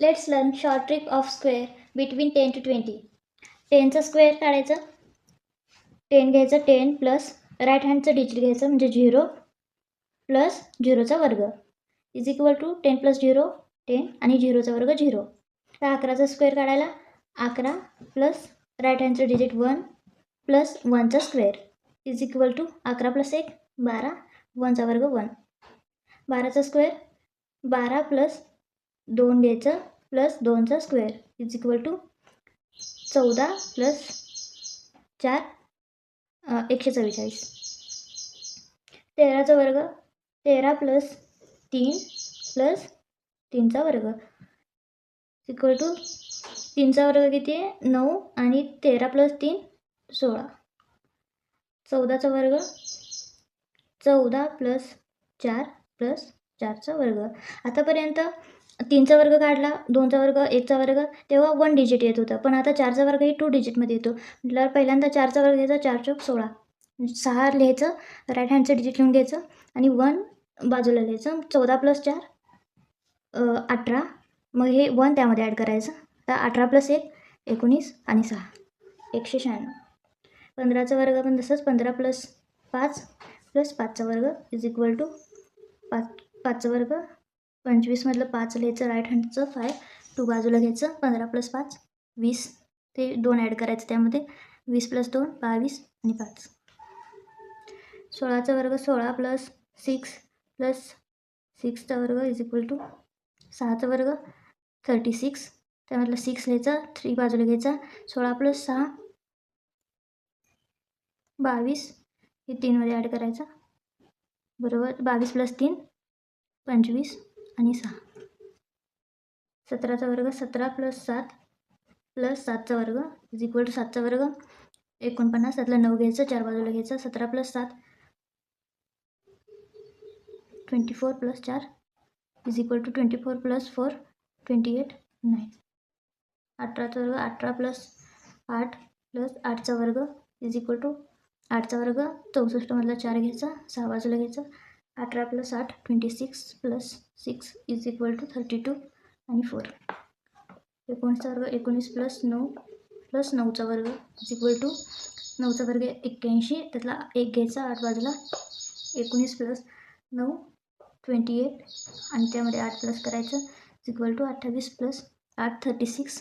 Let's learn short trick of square between ten to twenty टेनचं square काढायचं. Ten घ्यायचं ten plus right हँडचं digit घ्यायचं म्हणजे zero plus झिरोचा वर्ग. Is equal to ten plus zero ten आणि झिरोचा वर्ग झिरो तर अकराचा स्क्वेअर काढायला अकरा प्लस राईट हँडचं डिजिट वन प्लस वनचा स्क्वेअर इज इक्वल टू अकरा प्लस एक बारा वनचा वर्ग वन बाराचा स्क्वेअर बारा प्लस दोन डेचं प्लस दोनचा स्क्वेअर इज इक्वल टू चौदा प्लस चार एकशे चव्वेचाळीस. तेराचा वर्ग तेरा प्लस तीन प्लस तीनचा वर्ग. इक्वल टू तीनचा वर्ग किती आहे? नऊ आणि तेरा प्लस तीन सोळा. चौदाचा वर्ग चौदा प्लस चार प्लस चारचा वर्ग. आतापर्यंत तीनचा वर्ग काढला दोनचा वर्ग एकचा वर्ग तेव्हा वन डिजिट येत होतं. पण आता चारचा वर्ग हे टू डिजिटमध्ये येतो. म्हटल्यावर पहिल्यांदा चारचा वर्ग घ्यायचा चार चौक सोळा. सहा लिहायचं राईट हँडचं डिजिट लिहून घ्यायचं आणि वन बाजूला लिहायचं. चौदा प्लस चार अठरा. मग हे वन त्यामध्ये ॲड करायचं. तर अठरा प्लस एक एकोणीस आणि सहा. एकशे शहाण्णव. पंधराचा वर्ग पण तसंच पंधरा प्लस पाच प्लस पाचचा वर्ग इज इक्वल टू पाच पाचचा वर्ग पंचवीसमधलं पाच लिहायचं राईट हँडचं फाय टू बाजूला घ्यायचं पंधरा प्लस पाच वीस ते दोन ॲड करायचं त्यामध्ये वीस प्लस दोन बावीस आणि पाच. सोळाचा वर्ग सोळा प्लस सिक्स प्लस सिक्सचा वर्ग इज इक्वल टू सहाचा वर्ग थर्टी सिक्स त्यामधलं सिक्स लिहायचं थ्री बाजूला घ्यायचा सोळा प्लस सहा बावीस हे तीनमध्ये ॲड करायचा. बरोबर? बावीस प्लस तीन पंचवीस. आणि सहा. सतराचा वर्ग सतरा प्लस सात प्लस सातचा वर्ग इज इक्वल टू सातचा वर्ग. एकोणपन्नास त्यातला नऊ घ्यायचं चार बाजूला घ्यायचं सतरा प्लस सात. ट्वेंटी फोर प्लस चार is equal to twenty four plus four twenty eight nine अठराचा वर्ग अठरा प्लस आठ प्लस आठचा वर्ग इज इक्वल टू आठचा वर्ग. चौसष्टमधला चार घ्यायचा सहा बाजूला घ्यायचा. अठरा प्लस आठ twenty six plus six is equal to thirty two आणि फोर एकोणीसचा वर्ग एकोणीस प्लस नऊ प्लस नऊचा वर्ग इज इक्वल टू नऊचा वर्ग एक्क्याऐंशी. त्यातला एक घ्यायचा आठ बाजूला एकोणीस प्लस नऊ ट्वेंटी एट आणि त्यामध्ये आठ प्लस करायचं इज इक्वल टू अठ्ठावीस प्लस आठ थर्टी सिक्स